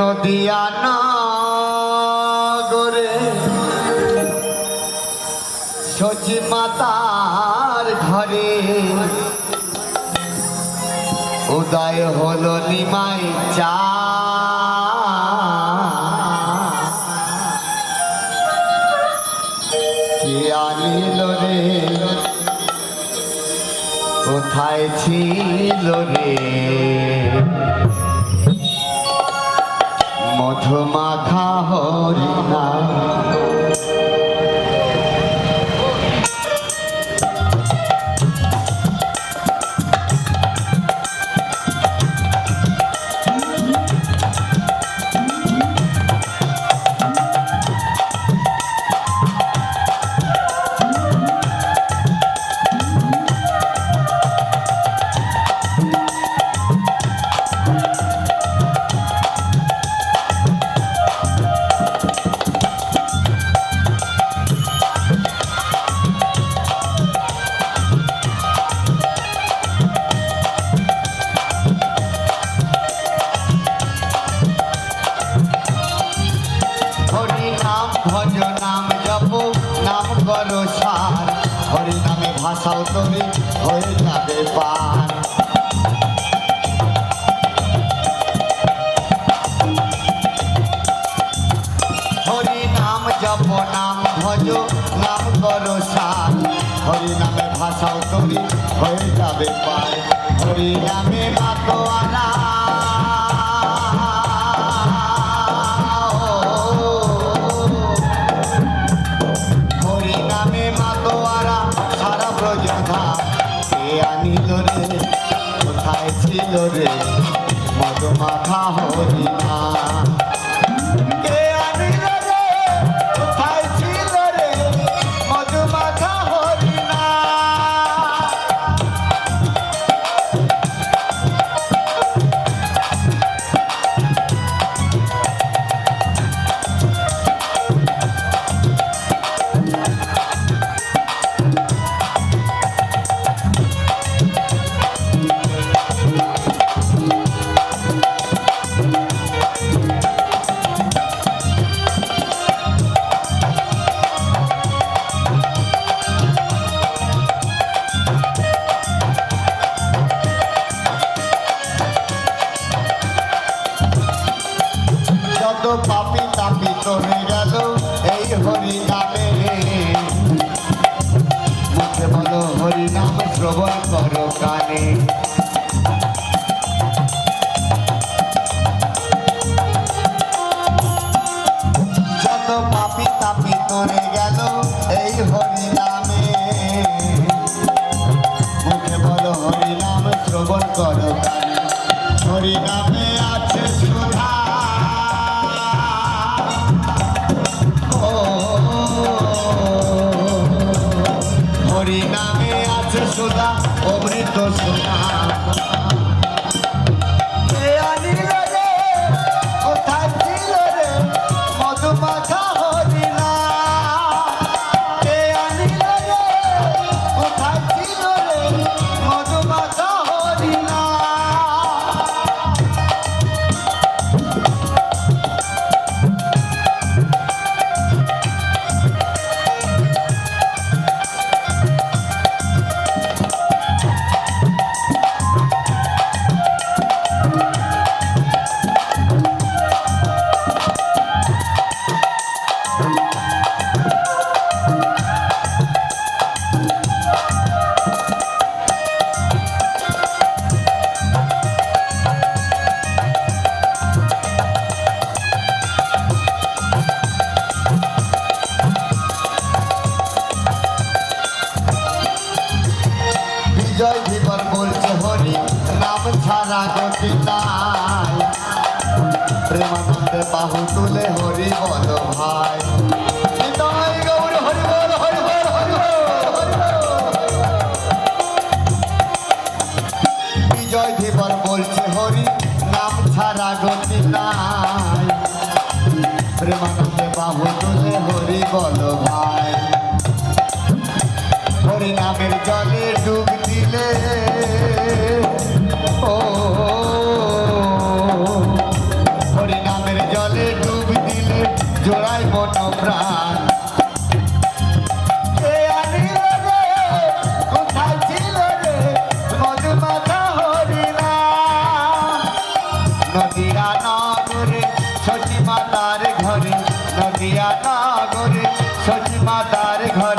নদিয়া নগরে। সচি মাতার ঘরে। উদয় হলো নিমাই চা। আনিল রে? কোথায় ছিল রে? মধুমাখা ভজ নাম জপ নাম করো সার হরি নামে ভাষাও তবে হয়ে যাবে পার হরি নাম জপ নাম ভজ নাম করো সার হরি নামে ভাষাও তরি হয়ে যাবে পার হরি নামে মাতোয়ারা কে আনিল রে কোথায় ছিল রে? মধুমাখা হরি না গেল এই হরি নামে মুখে বলো হরি নাম শ্রবণ করো কানে যত পাপি তাপি তরে গেল এই হরি নামে মুখে বলো হরি নাম শ্রবণ করো হরি নামে আছে হরি নামে আছে সুধা অমৃত সুধা বাহু তুলে হরি বল ভাই। বিজয় দেবর বলছে হরি নাম ছাড়া গতি নাই। প্রেমানন্দে বাহু তুলে হরি বল ভাই। জোড়াই বন প্রাণ। নদিয়া নগরে সচি মাতার ঘরে নদিয়া নগরে সচি মাতার ঘরে।